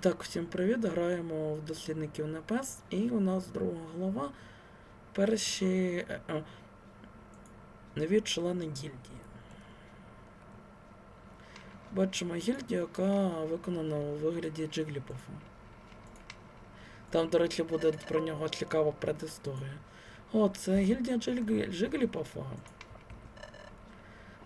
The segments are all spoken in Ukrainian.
так, всім привіт! Граємо в дослідників Непес, і у нас друга глава. Перші е, е, нові члени гільдії. Бачимо гільдію, яка виконана у вигляді Джигліпофа. Там, до речі, буде про нього цікава предісторія. О, це гільдія Джиглі- Джигліпофа.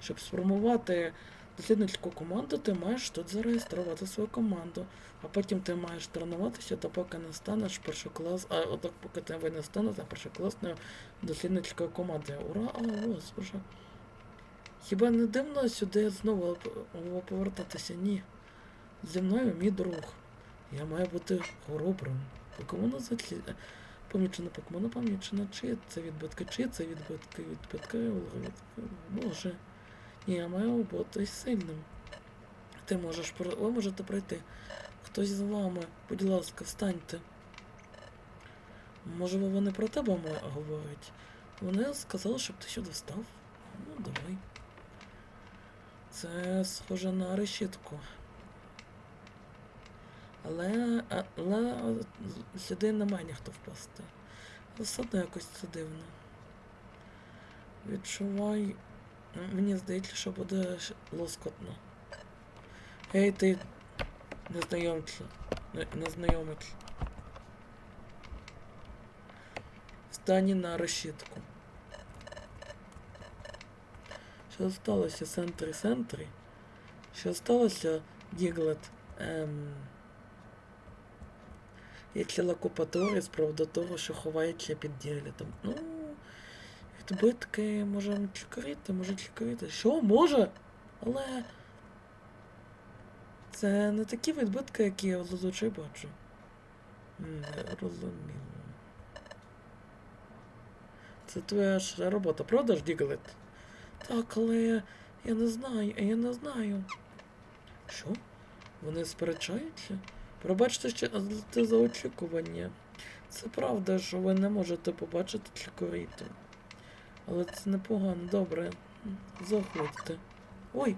Щоб сформувати дослідницьку команду, ти маєш тут зареєструвати свою команду. А потім ти маєш тренуватися, то поки не станеш першоклас... А отак поки ти не станеш першокласною дослідницькою командою. Ура, а ось уже. Хіба не дивно сюди знову повертатися? Ні. Зі мною мій друг. Я маю бути хоробрим. Покемону заклі... Помічено покемону помічено. Чи це відбитки, чи це відбитки, відбитки, відбитки. Боже. Я маю бути сильним. Ти можеш ви можете пройти. Хтось з вами, будь ласка, встаньте. Може, вони про тебе говорять? Вони сказали, щоб ти сюди встав. Ну, давай. Це схоже на решітку. Але, але сюди немає ніхто впасти. Все одно якось це дивно. Відчувай. Мені здається, що буде лоскотно. Гей, ти незнайомця. Не- Незнайомець. Встані на решітку. Що сталося, Сентрі Сентрі? Що сталося, Діглет? Ем... Є ціла купа теорій з приводу того, що ховається під Діглетом. Ну, відбитки може чекрити, може чекрити. Що, може? Але... Це не такі відбитки, які я зазвичай бачу. Не розуміло. Це твоя ж робота, правда ж, Діглет? Так, але я не знаю, я не знаю. Що? Вони сперечаються? Пробачте ще за очікування. Це правда, що ви не можете побачити чекоріти. Але це непогано, добре. Заходьте. Ой,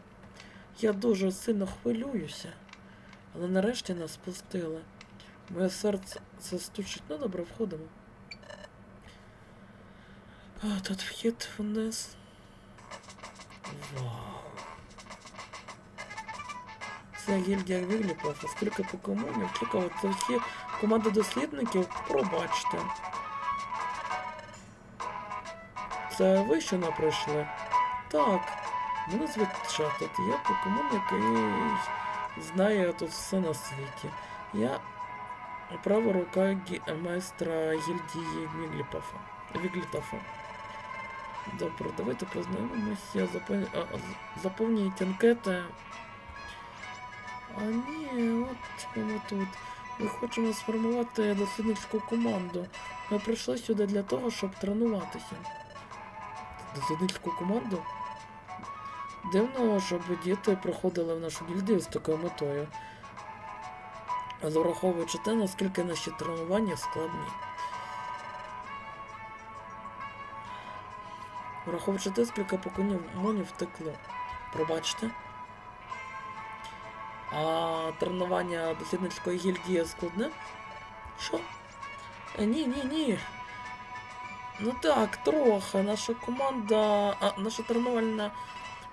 я дуже сильно хвилююся. Але нарешті нас спустили. Моє серце це стучить. Ну добре, входимо. А, тут вхід вниз. Вау. Це гільдія Вігліпов, скільки покемонів, цікаво, це всі команди дослідників, пробачте. Це ви що не прийшли? Так, мене звуть Чатот, я покемон, який знає тут все на світі. Я права рука майстра гільдії. Віглітофа. Добре, давайте познайомимося, запов... а, заповнюють анкети. А ні, от ми тут. Ми хочемо сформувати дослідницьку команду. Ми прийшли сюди для того, щоб тренуватися. Дослідницьку команду? Дивно, щоб діти приходили в нашу гільдію з такою метою. Але враховуючи те, наскільки наші тренування складні. Враховуючи те, скільки покемонів втекло. Пробачте. А тренування дослідницької гільдії складне? Що? Е, Ні, ні, ні. Ну так, трохи. Наша команда, а, наша тренувальна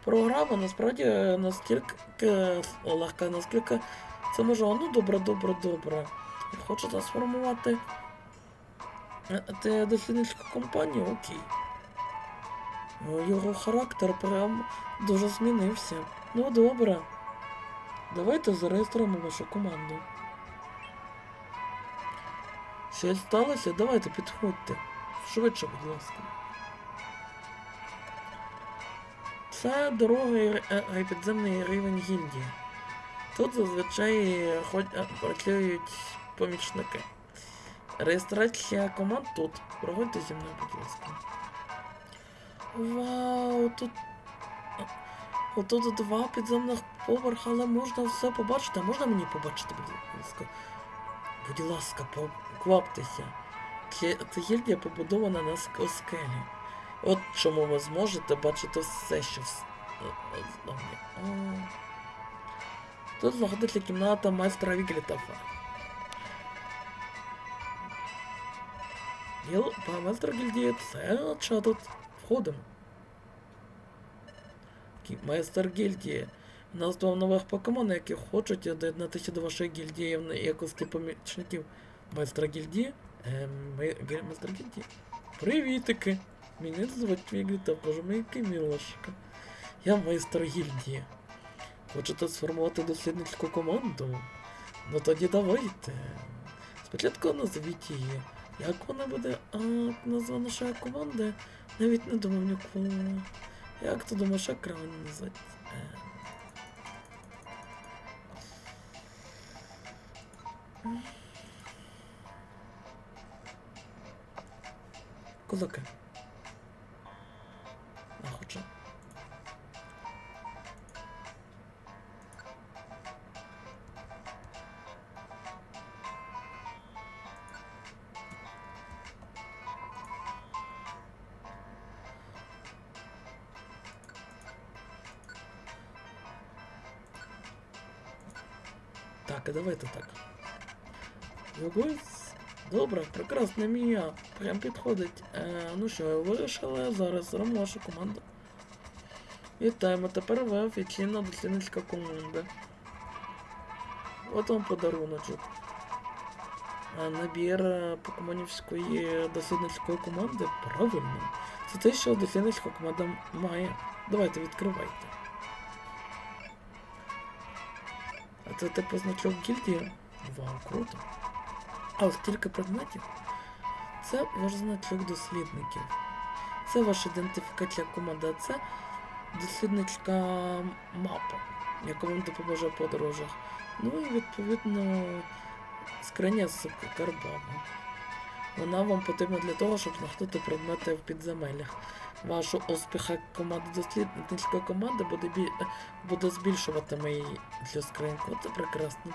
програма насправді настільки легка, наскільки це може. Ну добре, добре, добре. Хочете сформувати е, те дослідницьку компанію? Окей. Його характер прям дуже змінився. Ну добре. Давайте зареєструємо вашу команду. Щось сталося? Давайте підходьте. Швидше, будь ласка. Це дорогий р- е, е, підземний рівень гільдії. Тут зазвичай е, працюють помічники. Реєстрація команд тут. Проходьте зі мною, будь ласка. Вау, тут. Отут два підземних поверха, але можна все побачити. Можна мені побачити, будь ласка? Будь ласка, покваптеся. Гільдія побудована на скелі. От чому ви зможете бачити все, що в е, е, Тут знаходиться кімната майстра Віглітафа. Гіл, майстер гільдії, це що тут входимо. Майстер гільдії. У нас два нових покемон, які хочуть доєднатися до вашої гільдії якості помічників. Майстра гільдії? Ем, май- ге- майстер. Привітики! Мене звуть Віглітаф, боже мій який мілошка. Я майстер гільдії. Хочете сформувати дослідницьку команду? Ну тоді давайте. Спочатку назвіть її. Як вона буде а, назва нашої команди? Навіть не думав ніколи. Як ти думаєш, як правильно назвати? Е. Козаки. А хоча. Так, а давайте так. Ось. Добре, прекрасна мія. Прям підходить. Е, ну що, вирішили зараз робимо вашу команду. Вітаємо, тепер ви офіційна дослідницька команда. От вам подаруночок. А набір е, покемонівської дослідницької команди правильно. Це те, що дослідницька команда має. Давайте відкривайте. А це типу значок гільдії? Вау, круто. А ось кілька предметів. Це ваш значок дослідників. Це ваша ідентифікація команди, а це дослідницька мапа, яка вам допоможе в подорожах. Ну і відповідно скриня з карбами. Вона вам потрібна для того, щоб знаходити предмети в підземеллях. Вашу успіх як команди дослідницької команди буде, буде збільшувати її цю скриньку. Це прекрасно.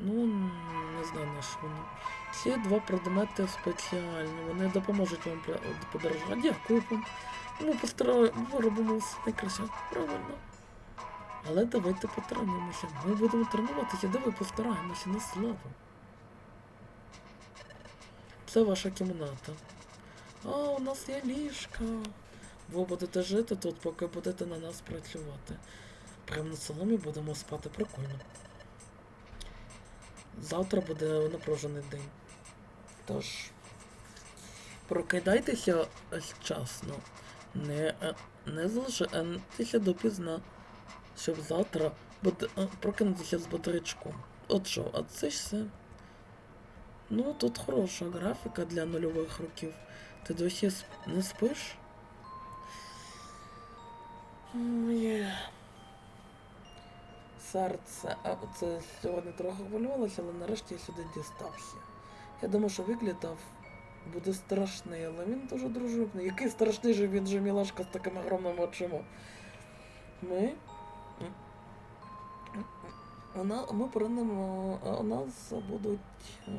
Ну, не знаю на що воно. Ці два предмети спеціальні, вони допоможуть вам подорожувати. Дякую. Ми постараємо, виробимо все найкраще. Правильно. Але давайте потренуємося. Ми будемо тренуватися, давай постараємося на славу. Це ваша кімната. А, у нас є ліжка. Ви будете жити тут, поки будете на нас працювати. Прямо на соломі будемо спати прикольно. Завтра буде напружений день. Тож. Прокидайтеся вчасно. Не, е, не залишайтеся допізна, щоб завтра буде, прокинутися з бодрячком. От що, а це ж все. Ну, тут хороша графіка для нульових років. Ти досі не спиш? М, Є. Серце. Це сьогодні трохи хвилювалося, але нарешті я сюди дістався. Я думав, що виглядав буде страшний, але він дуже дружелюбний. Який страшний же він же мілашка з такими огромними очима. Ми. У Ми приймемо, у нас будуть е,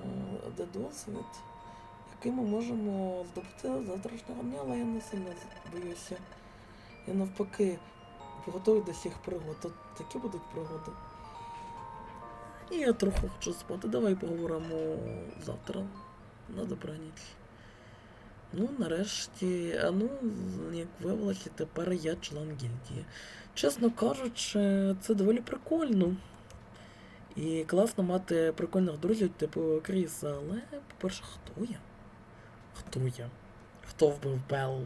де досвід, який ми можемо здобути завтрашнього дня, але я не сильно боюся. Я навпаки готовий до всіх пригод. Тут такі будуть пригоди. І я трохи хочу спати. Давай поговоримо завтра на добраніч. Ну, нарешті, а ну, як виявилося, тепер я член гільдії. Чесно кажучи, це доволі прикольно. І класно мати прикольних друзів, типу Кріса, але, по-перше, хто я? Хто я? Хто вбив Беллу?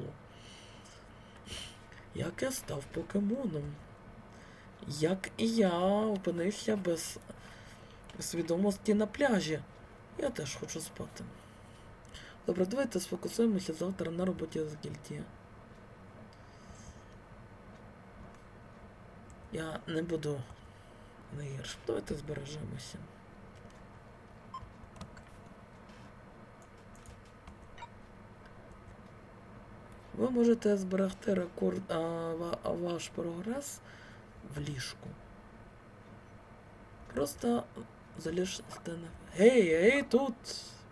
Як я став покемоном? Як і я опинився без свідомості на пляжі? Я теж хочу спати. Добре, давайте сфокусуємося завтра на роботі з гільдії. Я не буду найгіршим. Давайте збережемося. Ви можете зберегти рекорд, а, ваш прогрес в ліжку. Просто заліжте на. Гей, гей, тут!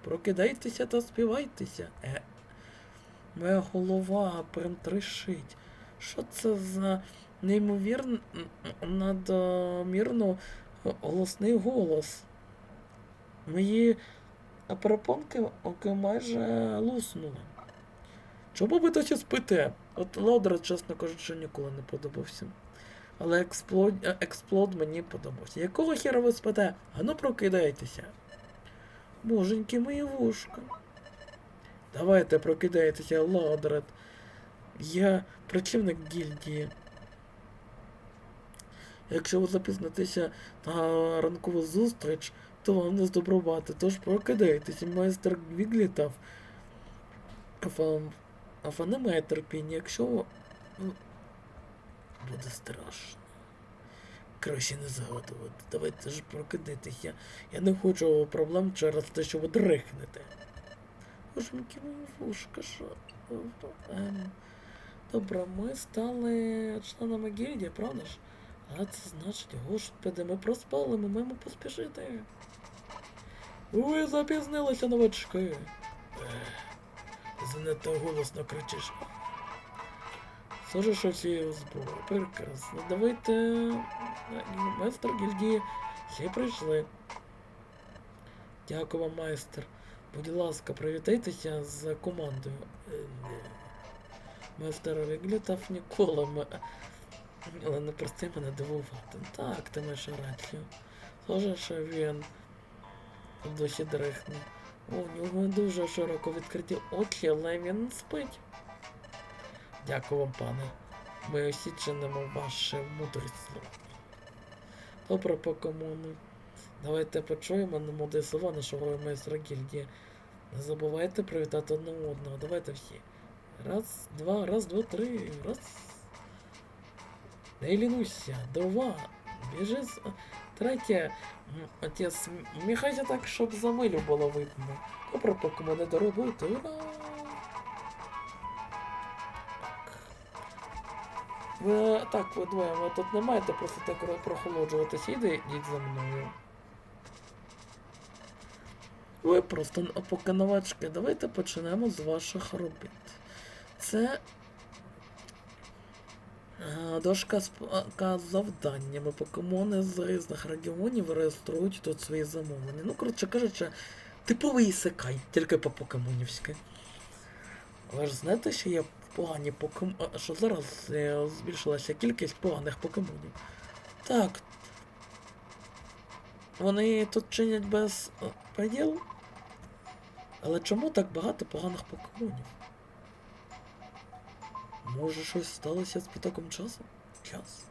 Прокидайтеся та співайтеся. Е. Моя голова прям трішить. Що це за неймовірно надмірно голосний голос? Мої перепонки оки майже луснули. Чому ви досі спите? От Лодер, чесно кажучи, ніколи не подобався. Але експлод, експлод мені подобався. Якого хера ви спите? Ану прокидайтеся. Боженьки мої вушка. Давайте прокидайтеся, Лодред. Я працівник гільдії. Якщо ви запізнитеся на ранкову зустріч, то вам не здобрувати. Тож прокидайтеся, майстер Віглітав. Вам Афа немає терпіння, якщо ну, буде страшно. Краще не згадувати. Давайте ж прокидайтеся. Я не хочу проблем через те, що ви дрихнете. Боженьки вушка, що. Добре, ми стали членами гільдії, правда ж? А це значить, господи, ми проспали, ми маємо поспішити. Ви запізнилися новачки. Занадто голосно кричиш. Схоже, що у. Прекрасно. Давайте. Майстер гільдії всі прийшли. Дякую вам, майстер. Будь ласка, привітайтеся з командою. Е. Майстер виглядав ніколи. Але не прости мене дивувати. Так, ти маєш рацію. Схоже, що він досі дрихне. У нього дуже широко відкриті очі, але він спить. Дякую вам, пане. Ми усі чинимо ваше мудрість. Добре, покемони. Давайте почуємо на молоді слова нашого майстра гільдії. Не забувайте привітати одне одного. Давайте всі. Раз, два, раз, два, три, раз. Не лінуйся, два. Біжи. Третє. Отець, міхайся так, щоб за милю було видно. Добре, покемони до роботи. Ура! Так. Ви так, ви двоє, ви тут не маєте просто так ро- прохолоджуватися. Іди, йдіть за мною. Ви просто поки новачки. Давайте почнемо з ваших робіт. Це дошка з завданнями. Покемони з різних регіонів реєструють тут свої замовлення. Ну, коротше кажучи, типовий ісекай, тільки по-покемонівськи. Ви ж знаєте, що є погані покемони, що зараз е, збільшилася кількість поганих покемонів. Так. Вони тут чинять без е, приділ. Але чому так багато поганих покемонів? Може щось сталося з потоком часу? Час.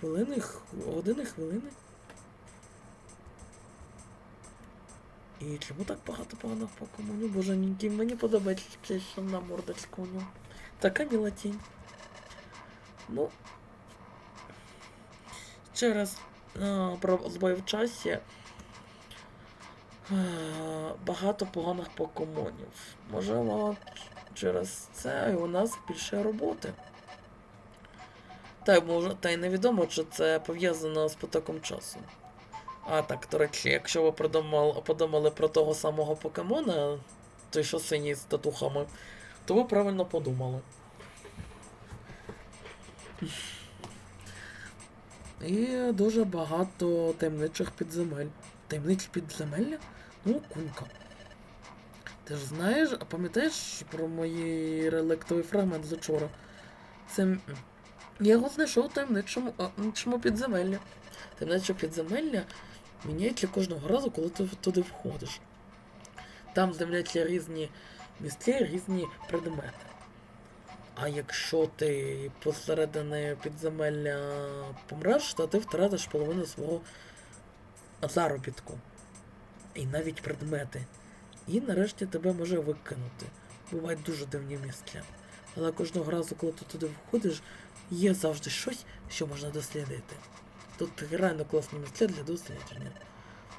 Хвилини, години, хвилини. І чому так багато поганих покемонів? Боже, ніки, мені подобається на мордочку у нього. Така мілотінь. Ну. Через а, про збой в часі. е, Багато поганих покемонів. Можливо, через це у нас більше роботи. Та, й може, та й невідомо, чи це пов'язано з потоком часу. А так, до речі, якщо ви подумали, подумали про того самого покемона, той, що синій з татухами, то ви правильно подумали. І дуже багато таємничих підземель. Таємничі підземелля? Ну, кулька. Ти ж знаєш, а пам'ятаєш про мій реліктовий фрагмент з учора? Це. Я його знайшов у таємничому підземелля. Таємниче підземелля міняється кожного разу, коли ти туди входиш. Там з'являються різні місця, різні предмети. А якщо ти посередині підземелля помреш, то ти втратиш половину свого заробітку. І навіть предмети. І нарешті тебе може викинути. Бувають дуже дивні місця. Але кожного разу, коли ти туди входиш, є завжди щось, що можна дослідити. Тут реально класні місця для дослідження.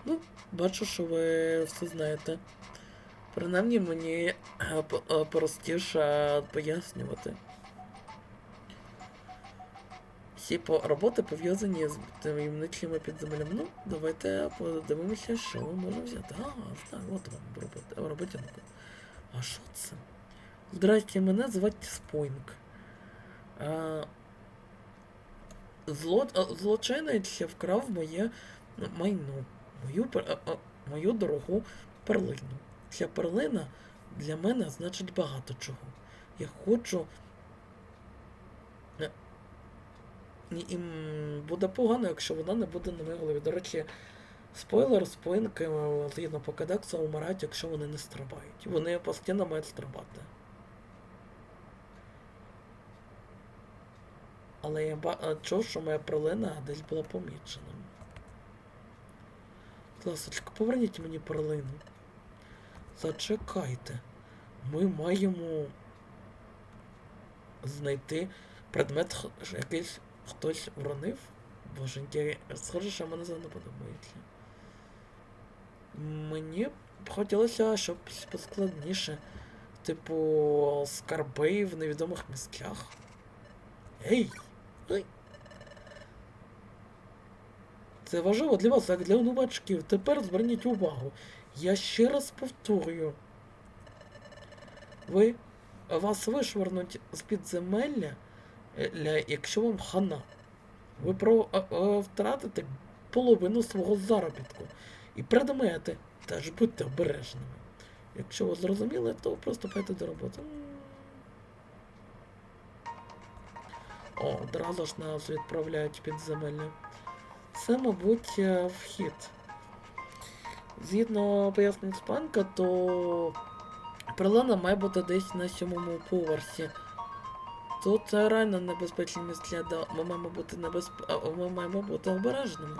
Ну, бачу, що ви все знаєте. Принаймні мені е, е, простіше пояснювати. По- роботи пов'язані з таємничими підземеллями. Ну, давайте подивимося, що ми можемо взяти. А, так, от вам робота, роботянка. А що це? Здрасте, мене звати Спойнг. А, зло, а, злочинець вкрав моє майно, мою, а, а, мою дорогу перлину. Ця перлина для мене значить багато чого. Я хочу. І, буде погано, якщо вона не буде на моїй голові. До речі, спойлер, споїнки е, згідно по кодексу умирають, якщо вони не стрибають. Вони постійно мають стрибати. Але я ба- е, що моя перлина десь була помічена. Ласочка, поверніть мені перлину. Зачекайте. Ми маємо знайти предмет, якийсь хтось вронив. Боженьки, схоже, що мене це не подобається. Мені б хотілося, щоб поскладніше. Типу, скарби в невідомих місцях. Ей! Ей! Це важливо для вас, як для новачків. Тепер зверніть увагу. Я ще раз повторюю. Ви вас вишвернуть з підземелля, ля- якщо вам хана. Ви про, е, е, втратите половину свого заробітку. І предмети теж будьте обережними. Якщо ви зрозуміли, то просто пойте до роботи. О, одразу ж нас відправляють в підземелля. Це, мабуть, е, вхід. Згідно пояснень спанка, то прилана має бути десь на сьомому поверсі. Тут реально небезпечні місця, да. Ми маємо бути небезп... а, Ми маємо бути обережними.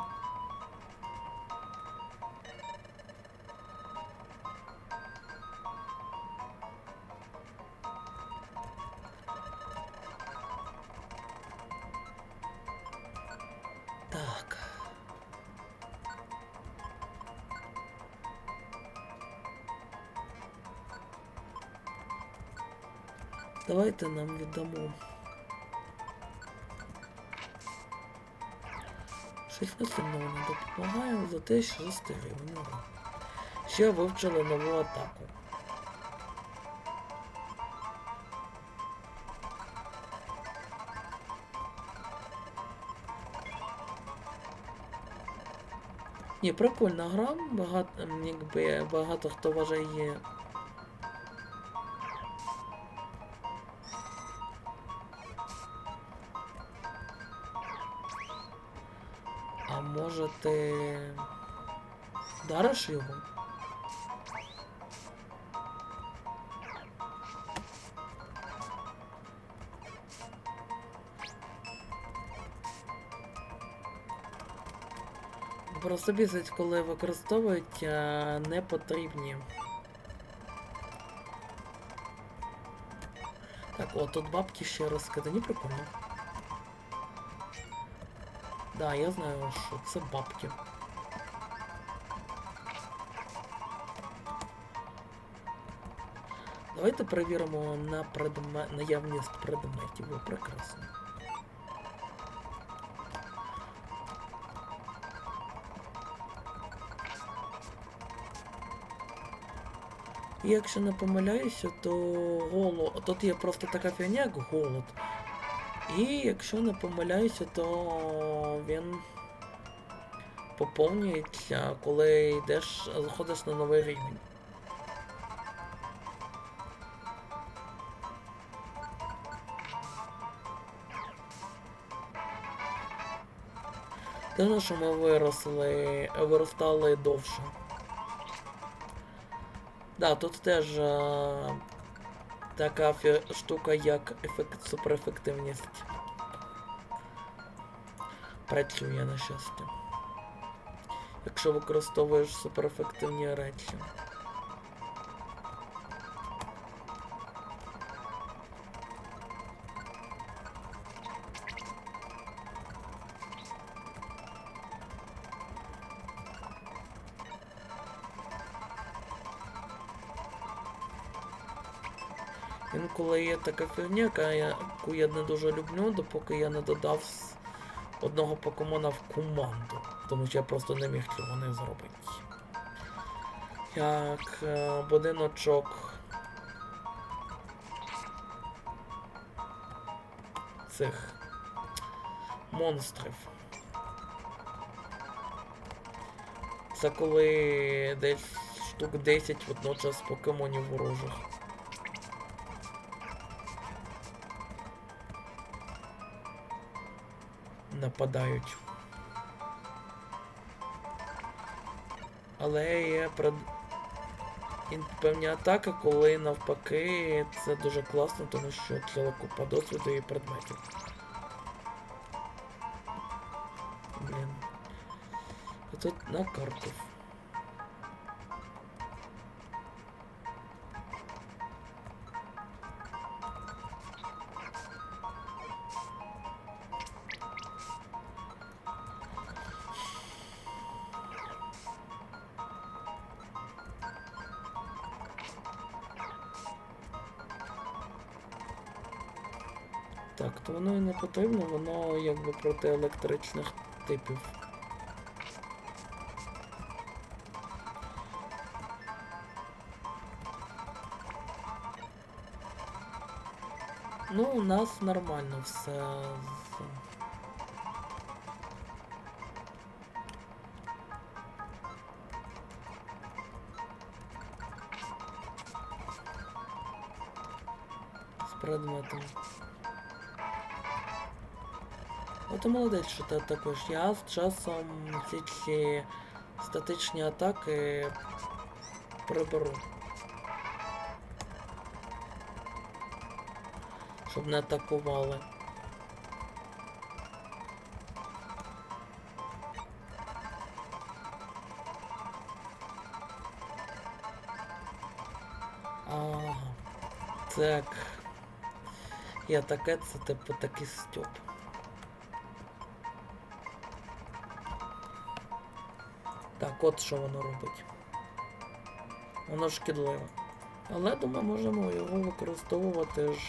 Давайте нам віддамо. Щось не сильно не допомагає за те, що гривень. Ще вивчили нову атаку. Ні, прикольна гра, багато, якби багато хто вважає може ти дариш його? Просто бісить, коли використовують а, непотрібні. Так, о, тут бабки ще розкидані, прикольно. Да, я знаю, що це бабки. Давайте перевіримо на предме... наявність предметів. О, прекрасно. І якщо не помиляюся, то голод. Тут є просто така фігня, як голод. І якщо не помиляюся, то він поповнюється, коли йдеш, заходиш на новий рівень. Дивно, що ми виросли, виростали довше. Да, тут теж а, така штука, як ефект, суперефективність. Працює на щастя. Якщо використовуєш суперефективні речі. Така фігня, яку я не дуже люблю, допоки я не додав одного покемона в команду. Тому що я просто не міг цього не зробити. Як е, будиночок цих монстрів. Це коли десь штук 10 водночас покемонів ворожих. Нападають. Але є певні атаки, коли навпаки це дуже класно, тому що ціла купа досвіду і предметів. Блін. А тут на карту. Так, то воно і не потрібно, воно якби проти електричних типів. Ну, у нас нормально все. з- предметом. І молодець, що ти також. Я з часом ці всі статичні атаки приберу. Щоб не атакували. Так. Я таке, це типу такий стьоп. От що воно робить. Воно шкідливе. Але думаю, можемо його використовувати ж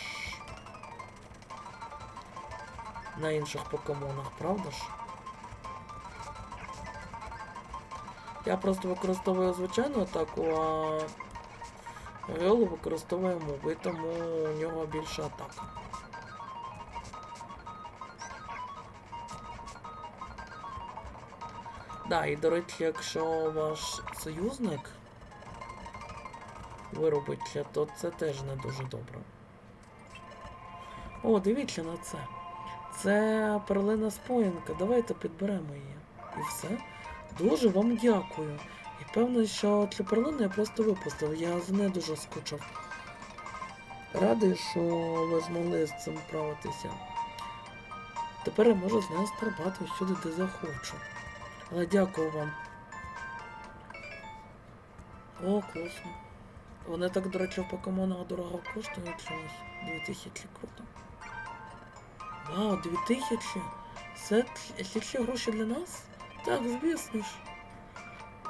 на інших покемонах, правда ж? Я просто використовую звичайну атаку, а Геолу використовує мови, тому у нього більше атака. Да, і до речі, якщо ваш союзник виробиться, то це теж не дуже добре. О, дивіться на це. Це перлина споїнка. Давайте підберемо її. І все. Дуже вам дякую. І певно, що цю перлину я просто випустив. Я з нею дуже скучав. Радий, що ви змогли з цим справитися. Тепер я можу з нею стрибати всюди, де захочу. Але дякую вам. О, класно. Вони так, до речі, в покемонах дорого коштують чомусь. 2000 круто. Вау, 2000? Це ці гроші для нас? Так, звісно ж.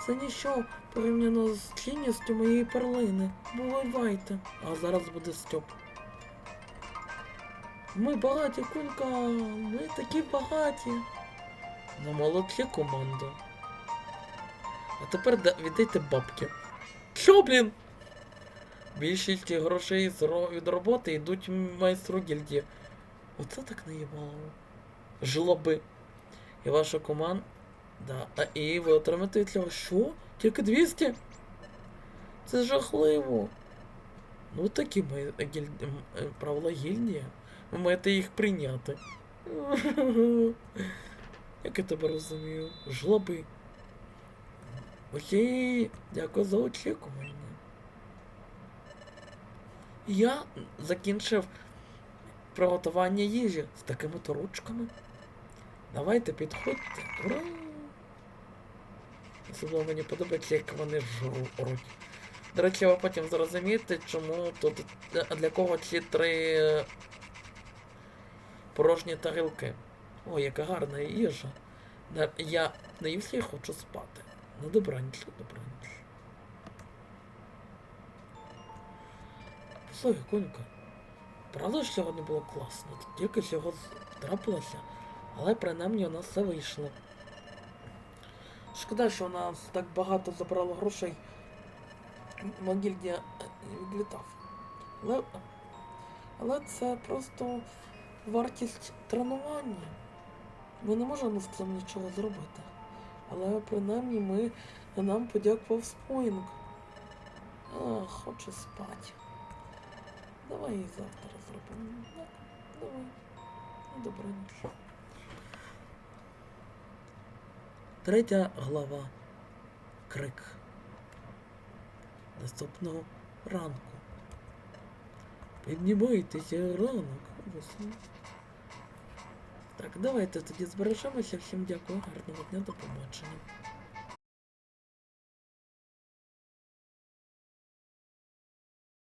Це ніщо порівняно з цінністю моєї перлини. Бувайте. А зараз буде Стьоп. Ми багаті, кунька, ми такі багаті. Ну, молодці команда. А тепер да- віддайте бабки. Що, блін? Більшість грошей від роботи йдуть майстру гільдії. Оце так наїбало. Жлоби. І ваша команда. Да. А і ви отримаєте від цього що? Тільки 200? Це жахливо. Ну такі ми гіль... правила гільдії. Ви маєте їх прийняти. Як я тебе розумію? Жлоби. Окей, дякую за очікування. Я закінчив приготування їжі з такими то ручками. Давайте підходьте. Ура! Особливо мені подобається, як вони жруть. До речі, ви потім зрозумієте, чому тут для кого ці три порожні тарілки. О, яка гарна їжа. Я наївся і хочу спати. На добраніч, на добраніч. Слухай, Конька, правда ж сьогодні було класно? Тільки всього трапилося, але принаймні у нас все вийшло. Шкода, що у нас так багато забрало грошей. Могильня відлітав. Але, але це просто вартість тренування. Ми не можемо з цим нічого зробити. Але принаймні ми нам подякував Споїнг. Хоче спати. Давай і завтра зробимо. Так, давай. Ну, добре ніч. Третя глава. Крик. Наступного ранку. Піднімайтеся ранок. Так, давайте тоді збережемося. Всім дякую, гарного дня, до побачення.